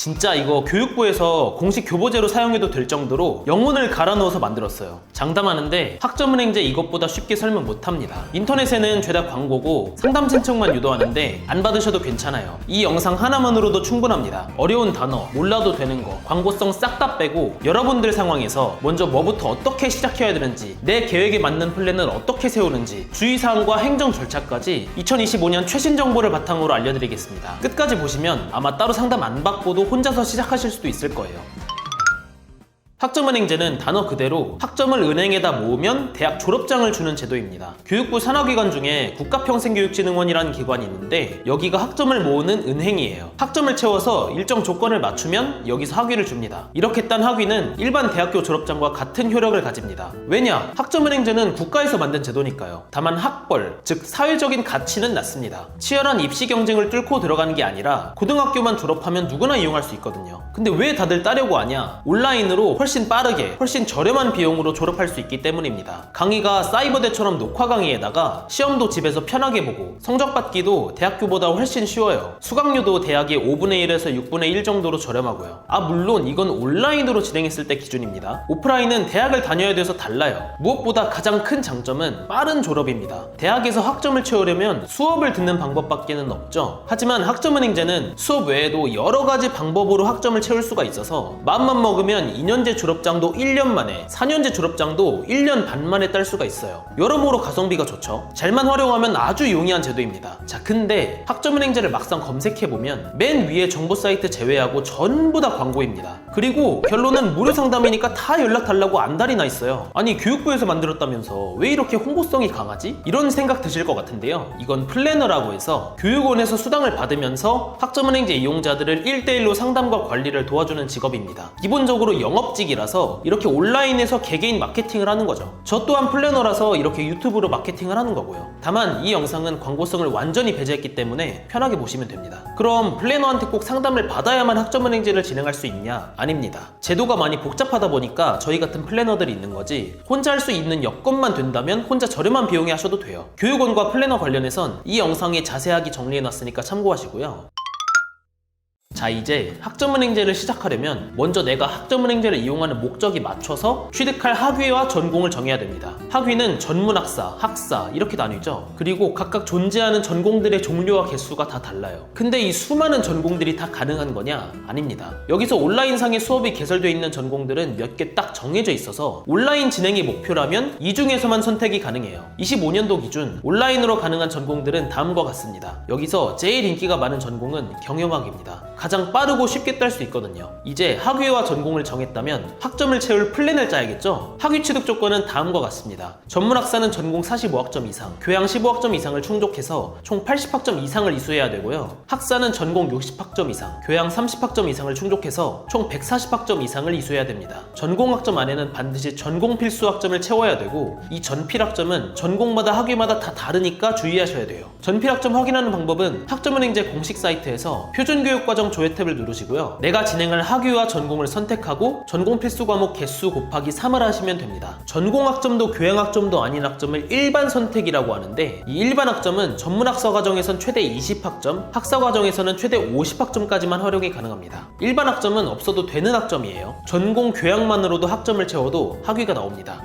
진짜 이거 교육부에서 공식 교보제로 사용해도 될 정도로 영혼을 갈아 넣어서 만들었어요. 장담하는데 학점은행제 이것보다 쉽게 설명 못합니다. 인터넷에는 죄다 광고고 상담 신청만 유도하는데 안 받으셔도 괜찮아요. 이 영상 하나만으로도 충분합니다. 어려운 단어, 몰라도 되는 거, 광고성 싹 다 빼고 여러분들 상황에서 먼저 뭐부터 어떻게 시작해야 되는지, 내 계획에 맞는 플랜을 어떻게 세우는지, 주의사항과 행정 절차까지 2025년 최신 정보를 바탕으로 알려드리겠습니다. 끝까지 보시면 아마 따로 상담 안 받고도 혼자서 시작하실 수도 있을 거예요. 학점은행제는 단어 그대로 학점을 은행에다 모으면 대학 졸업장을 주는 제도입니다. 교육부 산하기관 중에 국가평생교육진흥원이라는 기관이 있는데 여기가 학점을 모으는 은행이에요. 학점을 채워서 일정 조건을 맞추면 여기서 학위를 줍니다. 이렇게 딴 학위는 일반 대학교 졸업장과 같은 효력을 가집니다. 왜냐? 학점은행제는 국가에서 만든 제도니까요. 다만 학벌, 즉 사회적인 가치는 낮습니다. 치열한 입시 경쟁을 뚫고 들어가는 게 아니라 고등학교만 졸업하면 누구나 이용할 수 있거든요. 근데 왜 다들 따려고 하냐? 온라인으로 훨씬 빠르게, 훨씬 저렴한 비용으로 졸업할 수 있기 때문입니다. 강의가 사이버대처럼 녹화 강의에다가 시험도 집에서 편하게 보고 성적 받기도 대학교보다 훨씬 쉬워요. 수강료도 대학의 5분의 1에서 6분의 1 정도로 저렴하고요. 아, 물론 이건 온라인으로 진행했을 때 기준입니다. 오프라인은 대학을 다녀야 돼서 달라요. 무엇보다 가장 큰 장점은 빠른 졸업입니다. 대학에서 학점을 채우려면 수업을 듣는 방법밖에는 없죠. 하지만 학점은행제는 수업 외에도 여러 가지 방법으로 학점을 채울 수가 있어서 마음만 먹으면 2년제 졸업장도 1년 만에, 4년제 졸업장도 1년 반 만에 딸 수가 있어요. 여러모로 가성비가 좋죠. 잘만 활용하면 아주 용이한 제도입니다. 자, 근데 학점은행제를 막상 검색해보면 맨 위에 정보 사이트 제외하고 전부 다 광고입니다. 그리고 결론은 무료 상담이니까 다 연락 달라고 안달이 나 있어요. 아니, 교육부에서 만들었다면서 왜 이렇게 홍보성이 강하지? 이런 생각 드실 것 같은데요. 이건 플래너라고 해서 교육원에서 수당을 받으면서 학점은행제 이용자들을 1대1로 상담과 관리를 도와주는 직업입니다. 기본적으로 영업직 이라서 이렇게 온라인에서 개개인 마케팅을 하는 거죠. 저 또한 플래너라서 이렇게 유튜브로 마케팅을 하는 거고요. 다만 이 영상은 광고성을 완전히 배제했기 때문에 편하게 보시면 됩니다. 그럼 플래너한테 꼭 상담을 받아야만 학점은 행제를 진행할 수 있냐? 아닙니다. 제도가 많이 복잡하다 보니까 저희 같은 플래너들이 있는 거지 혼자 할 수 있는 여건만 된다면 혼자 저렴한 비용에 하셔도 돼요. 교육원과 플래너 관련해선 이 영상에 자세하게 정리해놨으니까 참고하시고요. 자 이제 학점은행제를 시작하려면 먼저 내가 학점은행제를 이용하는 목적에 맞춰서 취득할 학위와 전공을 정해야 됩니다. 학위는 전문학사, 학사 이렇게 나뉘죠. 그리고 각각 존재하는 전공들의 종류와 개수가 다 달라요. 근데 이 수많은 전공들이 다 가능한 거냐? 아닙니다. 여기서 온라인상의 수업이 개설되어 있는 전공들은 몇 개 딱 정해져 있어서 온라인 진행이 목표라면 이 중에서만 선택이 가능해요. 25년도 기준 온라인으로 가능한 전공들은 다음과 같습니다. 여기서 제일 인기가 많은 전공은 경영학입니다. 가장 빠르고 쉽게 딸 수 있거든요. 이제 학위와 전공을 정했다면 학점을 채울 플랜을 짜야겠죠? 학위 취득 조건은 다음과 같습니다. 전문학사는 전공 45학점 이상, 교양 15학점 이상을 충족해서 총 80학점 이상을 이수해야 되고요. 학사는 전공 60학점 이상, 교양 30학점 이상을 충족해서 총 140학점 이상을 이수해야 됩니다. 전공 학점 안에는 반드시 전공 필수 학점을 채워야 되고 이 전필 학점은 전공마다 학위마다 다 다르니까 주의하셔야 돼요. 전필 학점 확인하는 방법은 학점은행제 공식 사이트에서 표준교육과정 조회 탭을 누르시고요. 내가 진행할 학위와 전공을 선택하고 전공 필수 과목 개수 곱하기 3을 하시면 됩니다. 전공 학점도 교양 학점도 아닌 학점을 일반 선택이라고 하는데 이 일반 학점은 전문 학사 과정에선 최대 20학점, 학사 과정에서는 최대 50학점까지만 활용이 가능합니다. 일반 학점은 없어도 되는 학점이에요. 전공 교양만으로도 학점을 채워도 학위가 나옵니다.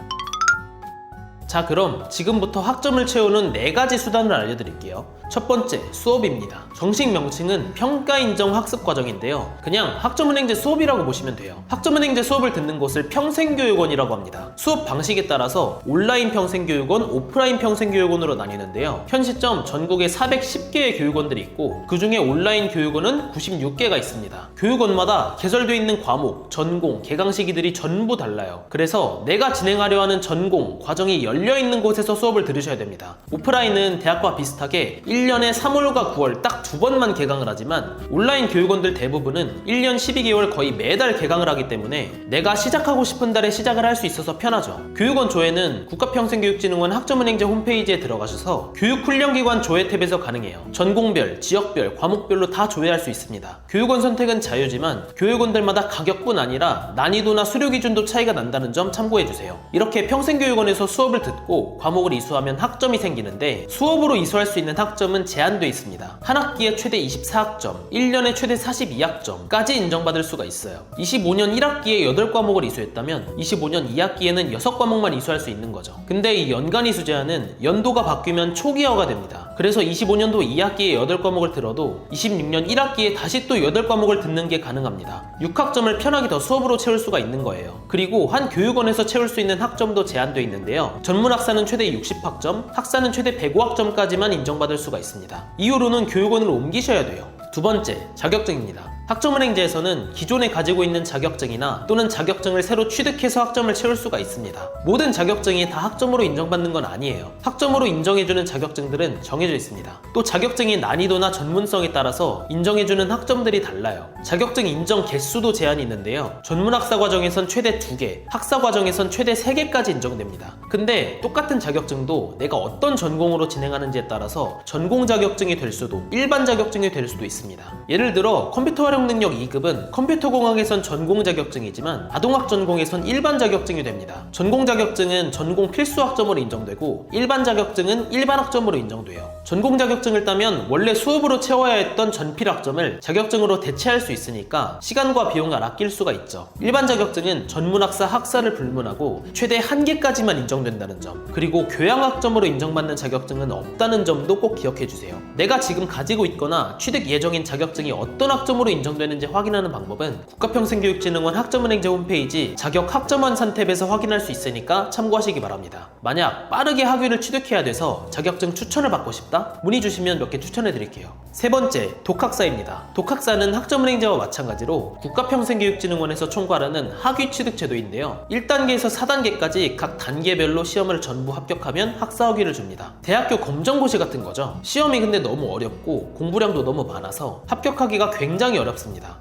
자 그럼 지금부터 학점을 채우는 네 가지 수단을 알려드릴게요. 첫 번째 수업입니다. 정식 명칭은 평가 인정 학습 과정인데요. 그냥 학점은행제 수업이라고 보시면 돼요. 학점은행제 수업을 듣는 곳을 평생교육원이라고 합니다. 수업 방식에 따라서 온라인 평생교육원, 오프라인 평생교육원으로 나뉘는데요. 현 시점 전국에 410개의 교육원들이 있고 그 중에 온라인 교육원은 96개가 있습니다. 교육원마다 개설되어 있는 과목, 전공, 개강 시기들이 전부 달라요. 그래서 내가 진행하려 하는 전공, 과정이 열려 있는 곳에서 수업을 들으셔야 됩니다. 오프라인은 대학과 비슷하게 1년에 3월과 9월 딱 두 번만 개강을 하지만 온라인 교육원들 대부분은 1년 12개월 거의 매달 개강을 하기 때문에 내가 시작하고 싶은 달에 시작을 할 수 있어서 편하죠. 교육원 조회는 국가평생교육진흥원 학점은행제 홈페이지에 들어가셔서 교육훈련기관 조회 탭에서 가능해요. 전공별, 지역별, 과목별로 다 조회할 수 있습니다. 교육원 선택은 자유지만 교육원들마다 가격뿐 아니라 난이도나 수료 기준도 차이가 난다는 점 참고해주세요. 이렇게 평생교육원에서 수업을 듣고 과목을 이수하면 학점이 생기는데 수업으로 이수할 수 있는 학점 은 제한돼 있습니다. 한 학기에 최대 24학점, 1년에 최대 42학점까지 인정받을 수가 있어요. 25년 1학기에 8과목을 이수했다면 25년 2학기에는 6과목만 이수할 수 있는 거죠. 근데 이 연간 이수 제한은 연도가 바뀌면 초기화가 됩니다. 그래서 25년도 2학기에 8과목을 들어도 26년 1학기에 다시 또 8과목을 듣는 게 가능합니다. 6학점을 편하게 더 수업으로 채울 수가 있는 거예요. 그리고 한 교육원에서 채울 수 있는 학점도 제한되어 있는데요. 전문 학사는 최대 60학점, 학사는 최대 105학점까지만 인정받을 수가 있습니다. 이후로는 교육원으로 옮기셔야 돼요. 두 번째, 자격증입니다. 학점은행제에서는 기존에 가지고 있는 자격증이나 또는 자격증을 새로 취득해서 학점을 채울 수가 있습니다. 모든 자격증이 다 학점으로 인정받는 건 아니에요. 학점으로 인정해주는 자격증들은 정해져 있습니다. 또 자격증의 난이도나 전문성에 따라서 인정해주는 학점들이 달라요. 자격증 인정 개수도 제한이 있는데요. 전문학사 과정에선 최대 2개, 학사 과정에선 최대 3개까지 인정됩니다. 근데 똑같은 자격증도 내가 어떤 전공으로 진행하는지에 따라서 전공 자격증이 될 수도 일반 자격증이 될 수도 있습니다. 예를 들어 컴퓨터 활용 능력 2급은 컴퓨터 공학에선 전공 자격증이지만 아동학 전공에선 일반 자격증이 됩니다. 전공 자격증은 전공 필수 학점으로 인정되고 일반 자격증은 일반 학점으로 인정돼요. 전공 자격증을 따면 원래 수업으로 채워야 했던 전필 학점을 자격증으로 대체할 수 있으니까 시간과 비용을 아낄 수가 있죠. 일반 자격증은 전문학사 학사를 불문하고 최대 한 개까지만 인정된다는 점. 그리고 교양 학점으로 인정받는 자격증은 없다는 점도 꼭 기억해 주세요. 내가 지금 가지고 있거나 취득 예정인 자격증이 어떤 학점으로 인정 되는지 확인하는 방법은 국가평생교육진흥원 학점은행제 홈페이지 자격 학점원 산 탭에서 확인할 수 있으니까 참고하시기 바랍니다. 만약 빠르게 학위를 취득해야 돼서 자격증 추천을 받고 싶다? 문의 주시면 몇 개 추천해 드릴게요. 세 번째, 독학사입니다. 독학사는 학점은행제와 마찬가지로 국가평생교육진흥원에서 총괄하는 학위 취득 제도인데요. 1단계에서 4단계까지 각 단계별로 시험을 전부 합격하면 학사 학위를 줍니다. 대학교 검정고시 같은 거죠. 시험이 근데 너무 어렵고 공부량도 너무 많아서 합격하기가 굉장히 어렵습니다.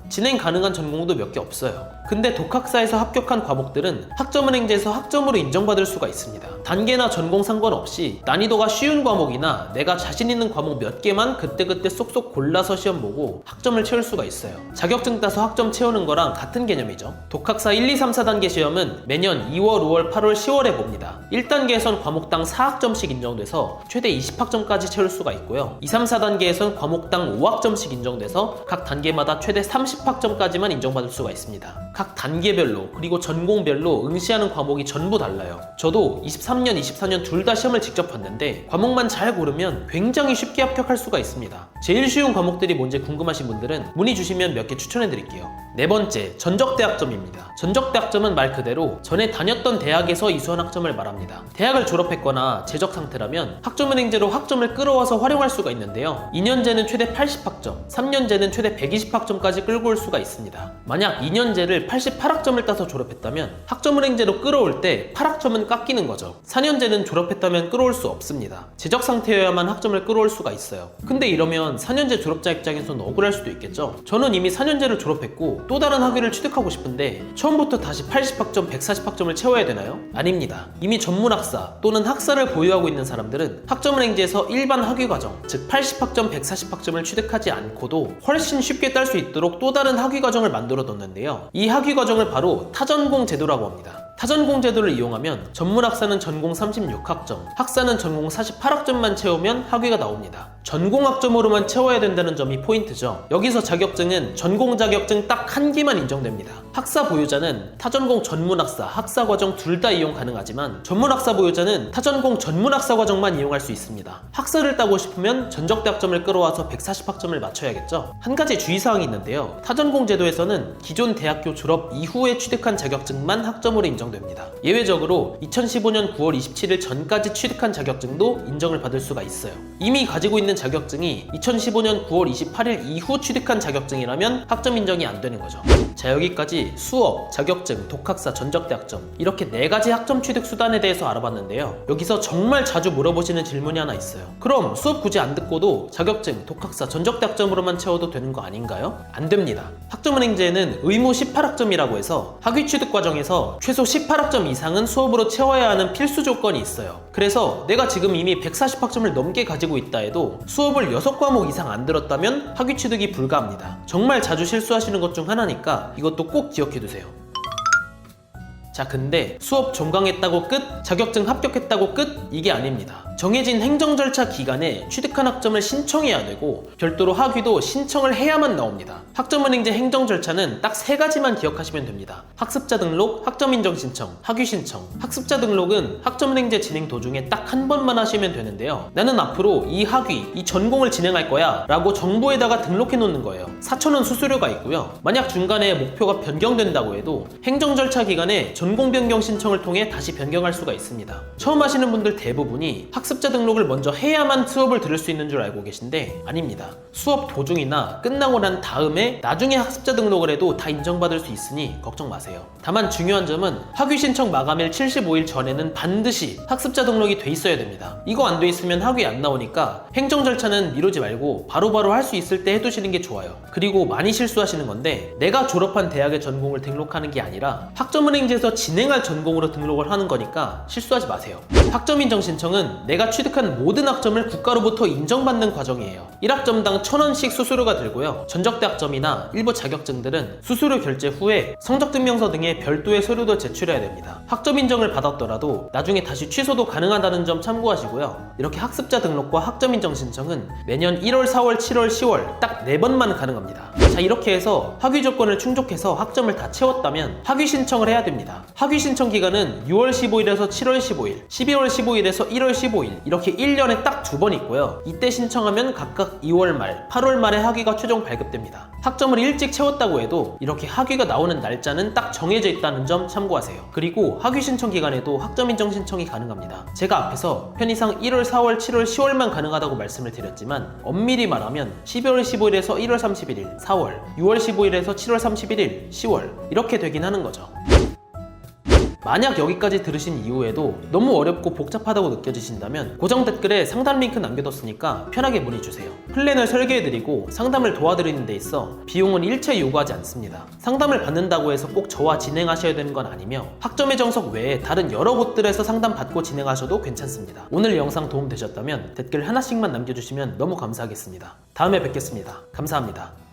진행 가능한 전공도 몇 개 없어요. 근데 독학사에서 합격한 과목들은 학점은행제에서 학점으로 인정받을 수가 있습니다. 단계나 전공 상관없이 난이도가 쉬운 과목이나 내가 자신 있는 과목 몇 개만 그때그때 쏙쏙 골라서 시험 보고 학점을 채울 수가 있어요. 자격증 따서 학점 채우는 거랑 같은 개념이죠. 독학사 1, 2, 3, 4단계 시험은 매년 2월, 5월, 8월, 10월에 봅니다. 1단계에선 과목당 4학점씩 인정돼서 최대 20학점까지 채울 수가 있고요. 2, 3, 4단계에선 과목당 5학점씩 인정돼서 각 단계마다 최대 30학점까지만 인정받을 수가 있습니다. 각 단계별로 그리고 전공별로 응시하는 과목이 전부 달라요. 저도 23 년, 24년 둘 다 시험을 직접 봤는데 과목만 잘 고르면 굉장히 쉽게 합격할 수가 있습니다. 제일 쉬운 과목들이 뭔지 궁금하신 분들은 문의 주시면 몇 개 추천해 드릴게요. 네 번째, 전적대학점입니다. 전적대학점은 말 그대로 전에 다녔던 대학에서 이수한 학점을 말합니다. 대학을 졸업했거나 재적 상태라면 학점은행제로 학점을 끌어와서 활용할 수가 있는데요. 2년제는 최대 80학점, 3년제는 최대 120학점까지 끌고 올 수가 있습니다. 만약 2년제를 88학점을 따서 졸업했다면 학점은행제로 끌어올 때 8학점은 깎이는 거죠. 4년제는 졸업했다면 끌어올 수 없습니다. 재적 상태여야만 학점을 끌어올 수가 있어요. 근데 이러면 4년제 졸업자 입장에서는 억울할 수도 있겠죠. 저는 이미 4년제를 졸업했고 또 다른 학위를 취득하고 싶은데 처음부터 다시 80학점, 140학점을 채워야 되나요? 아닙니다. 이미 전문 학사 또는 학사를 보유하고 있는 사람들은 학점은행제에서 일반 학위 과정, 즉 80학점, 140학점을 취득하지 않고도 훨씬 쉽게 딸 수 있도록 또 다른 학위 과정을 만들어 뒀는데요. 이 학위 과정을 바로 타전공 제도라고 합니다. 타전공 제도를 이용하면 전문 학사는 전공 36학점, 학사는 전공 48학점만 채우면 학위가 나옵니다. 전공 학점으로만 채워야 된다는 점이 포인트죠. 여기서 자격증은 전공 자격증 딱 한 개만 인정됩니다. 학사 보유자는 타전공 전문 학사, 학사 과정 둘 다 이용 가능하지만 전문 학사 보유자는 타전공 전문 학사 과정만 이용할 수 있습니다. 학사를 따고 싶으면 전적대학점을 끌어와서 140학점을 맞춰야겠죠. 한 가지 주의사항이 있는데요. 타전공 제도에서는 기존 대학교 졸업 이후에 취득한 자격증만 학점으로 인정 됩니다. 예외적으로 2015년 9월 27일 전까지 취득한 자격증도 인정을 받을 수가 있어요. 이미 가지고 있는 자격증이 2015년 9월 28일 이후 취득한 자격증이라면 학점 인정이 안 되는 거죠. 자 여기까지 수업, 자격증, 독학사, 전적대학점 이렇게 네 가지 학점 취득 수단에 대해서 알아봤는데요. 여기서 정말 자주 물어보시는 질문이 하나 있어요. 그럼 수업 굳이 안 듣고도 자격증, 독학사, 전적대학점으로만 채워도 되는 거 아닌가요? 안 됩니다. 학점은행제에는 의무 18학점이라고 해서 학위 취득 과정에서 최소 18학점 이상은 수업으로 채워야 하는 필수 조건이 있어요. 그래서 내가 지금 이미 140학점을 넘게 가지고 있다 해도 수업을 6과목 이상 안 들었다면 학위 취득이 불가합니다. 정말 자주 실수하시는 것 중 하나니까 이것도 꼭 기억해 두세요. 자, 근데 수업 종강했다고 끝, 자격증 합격했다고 끝, 이게 아닙니다. 정해진 행정 절차 기간에 취득한 학점을 신청해야 되고 별도로 학위도 신청을 해야만 나옵니다. 학점은행제 행정 절차는 딱 세 가지만 기억하시면 됩니다. 학습자 등록, 학점 인정 신청, 학위 신청. 학습자 등록은 학점은행제 진행 도중에 딱 한 번만 하시면 되는데요. 나는 앞으로 이 학위, 이 전공을 진행할 거야 라고 정보에다가 등록해 놓는 거예요. 4,000원 수수료가 있고요. 만약 중간에 목표가 변경된다고 해도 행정 절차 기간에 전공 변경 신청을 통해 다시 변경할 수가 있습니다. 처음 하시는 분들 대부분이 학 습자 등록을 먼저 해야만 수업을 들을 수 있는 줄 알고 계신데 아닙니다. 수업 도중이나 끝나고 난 다음에 나중에 학습자 등록을 해도 다 인정받을 수 있으니 걱정 마세요. 다만 중요한 점은 학위 신청 마감일 75일 전에는 반드시 학습자 등록이 돼 있어야 됩니다. 이거 안 돼 있으면 학위 안 나오니까 행정 절차는 미루지 말고 바로바로 할 수 있을 때 해두시는 게 좋아요. 그리고 많이 실수하시는 건데 내가 졸업한 대학의 전공을 등록하는 게 아니라 학점은행제에서 진행할 전공으로 등록을 하는 거니까 실수하지 마세요. 학점 인정 신청은 내가 취득한 모든 학점을 국가로부터 인정받는 과정이에요. 1학점당 1000원씩 수수료가 들고요. 전적대 학점이나 일부 자격증들은 수수료 결제 후에 성적 증명서 등의 별도의 서류도 제출해야 됩니다. 학점 인정을 받았더라도 나중에 다시 취소도 가능하다는 점 참고하시고요. 이렇게 학습자 등록과 학점 인정 신청은 매년 1월, 4월, 7월, 10월 딱 4번만 가능합니다. 자 이렇게 해서 학위 조건을 충족해서 학점을 다 채웠다면 학위 신청을 해야 됩니다. 학위 신청 기간은 6월 15일에서 7월 15일, 12월 15일에서 1월 15일 이렇게 1년에 딱 두 번 있고요. 이때 신청하면 각각 2월 말, 8월 말에 학위가 최종 발급됩니다. 학점을 일찍 채웠다고 해도 이렇게 학위가 나오는 날짜는 딱 정해져 있다는 점 참고하세요. 그리고 학위 신청 기간에도 학점 인정 신청이 가능합니다. 제가 앞에서 편의상 1월, 4월, 7월, 10월만 가능하다고 말씀을 드렸지만 엄밀히 말하면 12월 15일에서 1월 31일, 4월, 6월 15일에서 7월 31일, 10월 이렇게 되긴 하는 거죠. 만약 여기까지 들으신 이후에도 너무 어렵고 복잡하다고 느껴지신다면 고정 댓글에 상담 링크 남겨뒀으니까 편하게 문의주세요. 플랜을 설계해드리고 상담을 도와드리는 데 있어 비용은 일체 요구하지 않습니다. 상담을 받는다고 해서 꼭 저와 진행하셔야 되는 건 아니며 학점의 정석 외에 다른 여러 곳들에서 상담 받고 진행하셔도 괜찮습니다. 오늘 영상 도움 되셨다면 댓글 하나씩만 남겨주시면 너무 감사하겠습니다. 다음에 뵙겠습니다. 감사합니다.